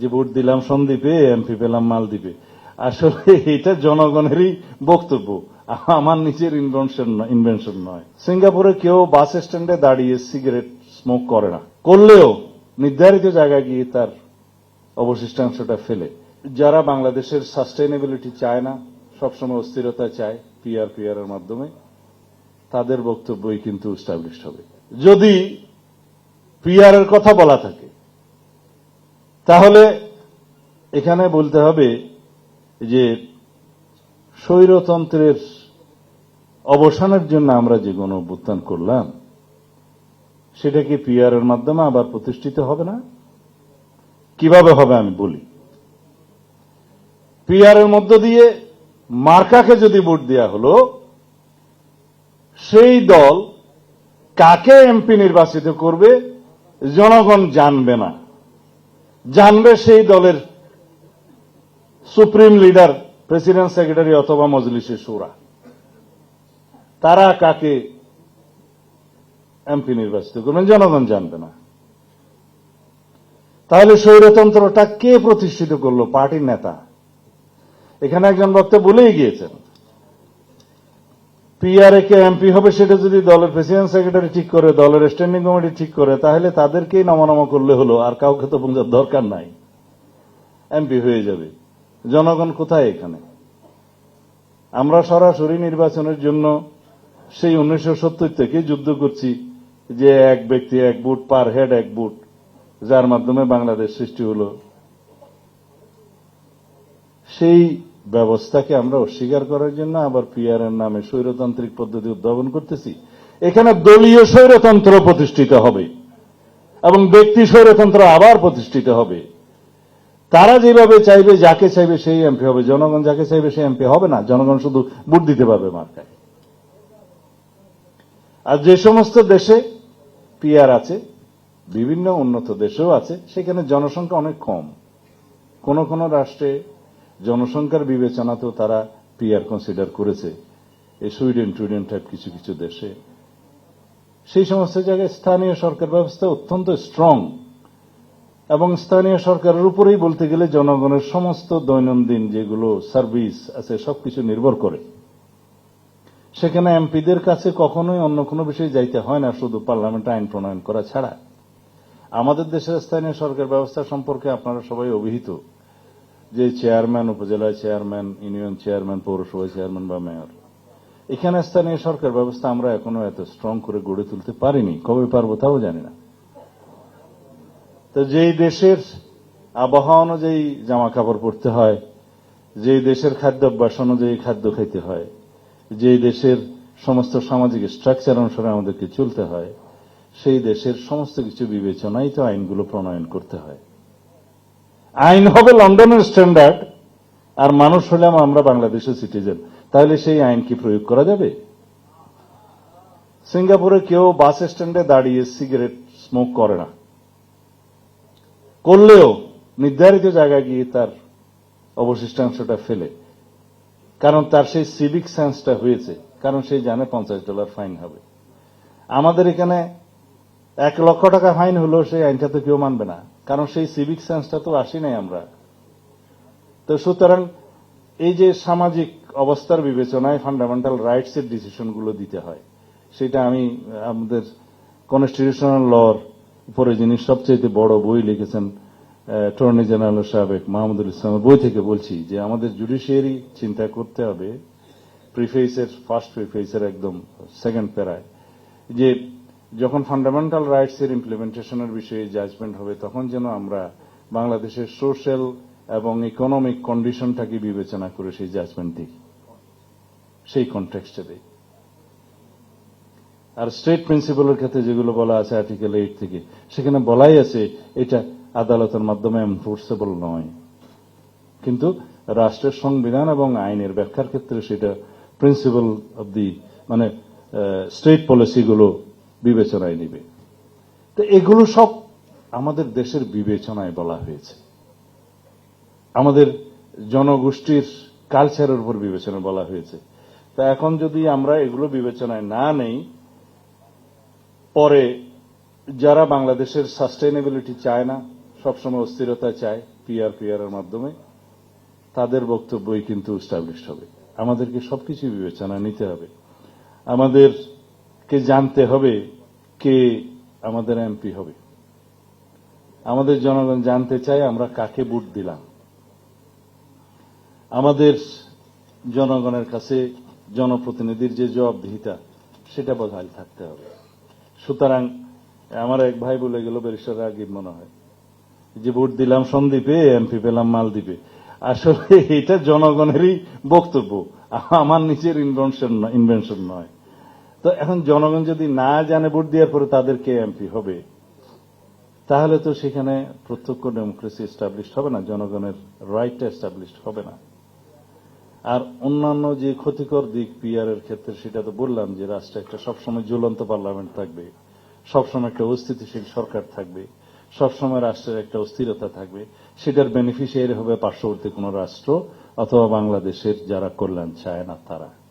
যে ভোট দিলাম সন্দ্বীপে, এমপি পেলাম মালদ্বীপে। আসলে এটা জনগণেরই বক্তব্য। আমার নিজের ইনভেনশন ইনভেনশন নয়। সিঙ্গাপুরে কেউ বাস স্ট্যান্ডে দাঁড়িয়ে সিগারেট স্মোক করে না। করলেও নির্ধারিত জায়গায় গিয়ে তার অবশিষ্টাংশটা ফেলে। যারা বাংলাদেশের সাস্টেইনেবিলিটি চায় না, সবসময় অস্থিরতা চায় পিআর পিআর এর মাধ্যমে, তাদের বক্তব্যই কিন্তু স্টাবলিশড হবে। যদি পিআর এর কথা বলা থাকে তাহলে এখানে বলতে হবে যে স্বৈরতন্ত্রের অবসানের জন্য আমরা যে গণ অভ্যুত্থান করলাম, সেটা কি পিআর এর মাধ্যমে আবার প্রতিষ্ঠিত হবে না? কীভাবে হবে আমি বলি। পিআর এর মধ্য দিয়ে মার্কাকে যদি ভোট দেওয়া হলো, সেই দল কাকে এমপি নির্বাচিত করবে, জনগণ জানবে না। জানবে সেই দলের সুপ্রিম লিডার, প্রেসিডেন্ট সেক্রেটারি অথবা মজলিসে সুরা। তারা কাকে এমপি নির্বাচিত করবেন, জনগণ জানবে না। তাহলে স্বৈরতন্ত্রটা কে প্রতিষ্ঠিত করল? পার্টির নেতা। এখানে একজন বক্তা বলেই গিয়েছেন। পিআরএ কে এমপি হবে, সেটা যদি দলের প্রেসিডেন্ট সেক্রেটারি ঠিক করে, দলের স্ট্যান্ডিং কমিটি ঠিক করে, তাহলে তাদেরকেই নমনম করলে হলো, আর কাউকে তো বোঝার দরকার নাই। এমপি হয়ে যাবে। জনগণ কোথায় এখানে? আমরা সরাসরি নির্বাচনের জন্য সেই উনিশশো সত্তর থেকে যুদ্ধ করছি যে এক ব্যক্তি এক বুট পার হেড এক বুট যার মাধ্যমে বাংলাদেশ সৃষ্টি হল। সেই ব্যবস্থাকে আমরা অস্বীকার করার জন্য আবার পিআর এর নামে স্বৈরতান্ত্রিক পদ্ধতি উদ্ভাবন করতেছি। এখানে দলীয় স্বৈরতন্ত্র প্রতিষ্ঠিত হবে এবং ব্যক্তি স্বৈরতন্ত্র আবার প্রতিষ্ঠিত হবে। তারা যেভাবে চাইবে, যাকে চাইবে সেই এমপি হবে। জনগণ যাকে চাইবে সেই এমপি হবে না। জনগণ শুধু ভোট দিতে পারবে মার্কায়। আর যে সমস্ত দেশে পিআর আছে, বিভিন্ন উন্নত দেশেও আছে, সেখানে জনসংখ্যা অনেক কম। কোন কোন রাষ্ট্রে জনসংখ্যার বিবেচনাতেও তারা পিআর কনসিডার করেছে। এই সুইডেন, টুইডেন টাইপ কিছু কিছু দেশে। সেই সমস্ত জায়গায় স্থানীয় সরকার ব্যবস্থা অত্যন্ত স্ট্রং এবং স্থানীয় সরকারের উপরেই বলতে গেলে জনগণের সমস্ত দৈনন্দিন যেগুলো সার্ভিস আছে, সবকিছু নির্ভর করে। সেখানে এমপিদের কাছে কখনোই অন্য কোনো বিষয়ে যাইতে হয় না, শুধু পার্লামেন্টে আইন প্রণয়ন করা ছাড়া। আমাদের দেশের স্থানীয় সরকার ব্যবস্থা সম্পর্কে আপনারা সবাই অভিহিত। যে chairman, upazila chairman, union chairman, পৌরসভা চেয়ারম্যান বা মেয়র, এখানে স্থানীয় সরকার ব্যবস্থা আমরা এখনও এত স্ট্রং করে গড়ে তুলতে পারিনি। কবে পারব তাও জানি না। তো যেই দেশের আবহাওয়া অনুযায়ী জামা কাপড় পরতে হয়, যেই দেশের খাদ্যাভ্যাস অনুযায়ী খাদ্য খাইতে হয়, যেই দেশের সমস্ত সামাজিক স্ট্রাকচার অনুসারে আমাদেরকে চলতে হয়, সেই দেশের সমস্ত কিছু বিবেচনায় তো আইনগুলো প্রণয়ন করতে হয়। আইন হবে লন্ডনের স্ট্যান্ডার্ড, আর মানুষ হলাম আমরা বাংলাদেশের সিটিজেন। তাহলে সেই আইন কি প্রয়োগ করা যাবে? সিঙ্গাপুরে কেউ বাস স্ট্যান্ডে দাঁড়িয়ে সিগারেট স্মোক করে না। করলেও নির্ধারিত জায়গায় গিয়ে তার অবশিষ্টাংশটা ফেলে। কারণ তার সেই সিভিক সেন্সটা হয়েছে, কারণ সেই জানে পঞ্চাশ ডলার ফাইন হবে। আমাদের এখানে এক লক্ষ টাকা ফাইন হলো সেই আইনটা তো কেউ মানবে না। কারণ সেই সিভিক সেন্সটা তো আসি নাই আমরা। তো সুতরাং এই যে সামাজিক অবস্থার বিবেচনায় ফান্ডামেন্টাল রাইটস এর ডিসিশনগুলো দিতে হয়, সেটা আমি, আমাদের কনস্টিটিউশনাল লর উপরে যিনি সবচেয়ে বড় বই লিখেছেন অ্যাটর্নি জেনারেল সাবেক মাহমুদুল ইসলামের বই থেকে বলছি যে আমাদের জুডিশিয়ারি চিন্তা করতে হবে প্রিফেসের ফার্স্ট প্রিফেসের একদম সেকেন্ড প্যারায়, যে যখন ফান্ডামেন্টাল রাইটস এর ইমপ্লিমেন্টেশনের বিষয়ে জাজমেন্ট হবে, তখন যেন আমরা বাংলাদেশের সোশ্যাল এবং ইকোনমিক কন্ডিশনটাকে বিবেচনা করে সেই জাজমেন্ট দিই, সেই কনটেক্সটে দিই। আর স্টেট প্রিন্সিপালের ক্ষেত্রে যেগুলো বলা আছে আর্টিকেল এইট থেকে, সেখানে বলাই আছে এটা আদালতের মাধ্যমে এনফোর্সেবল নয়। কিন্তু রাষ্ট্রের সংবিধান এবং আইনের ব্যাখ্যার ক্ষেত্রে সেটা প্রিন্সিপাল অব দি মানে স্টেট পলিসিগুলো বিবেচনায় নিবে। তো এগুলো সব আমাদের দেশের বিবেচনায় বলা হয়েছে। আমাদের জনগোষ্ঠীর কালচারের উপর বিবেচনা বলা হয়েছে। তা এখন যদি আমরা এগুলো বিবেচনায় না নেই, পরে যারা বাংলাদেশের সাস্টেইনেবিলিটি চায় না, সবসময় অস্থিরতা চায় পিআর পিআর এর মাধ্যমে, তাদের বক্তব্যই কিন্তু স্টাবলিশ হবে। আমাদেরকে সবকিছু বিবেচনা নিতে হবে। আমাদেরকে জানতে হবে কে আমাদের এমপি হবে। আমাদের জনগণ জানতে চায় আমরা কাকে ভোট দিলাম। আমাদের জনগণের কাছে জনপ্রতিনিধির যে জবাবদিহিতা, সেটা বহাল থাকতে হবে। সুতরাং আমার এক ভাই বলে গেল, ব্যারিস্টার রাগিব মনে হয়, যে ভোট দিলাম সন্দীপে, এমপি পেলাম মালদ্বীপে। আসলে এটা জনগণেরই বক্তব্য, আমার নিজের ইনভেনশন নয়। তো এখন জনগণ যদি না জানে ভোট দেওয়ার পরে তাদেরকে এমপি হবে, তাহলে তো সেখানে প্রত্যক্ষ ডেমোক্রেসি এস্টাবলিশ হবে না, জনগণের রাইটটা এস্টাবলিশ হবে না। আর অন্যান্য যে ক্ষতিকর দিক পিআর এর ক্ষেত্রে সেটা তো বললাম যে রাষ্ট্রে একটা সবসময় জ্বলন্ত পার্লামেন্ট থাকবে, সবসময় একটা অস্থিতিশীল সরকার থাকবে, সবসময় রাষ্ট্রের একটা অস্থিরতা থাকবে, সেটার বেনিফিশিয়ারি হবে পার্শ্ববর্তী কোন রাষ্ট্র অথবা বাংলাদেশের যারা কল্যাণ চায় না তারা।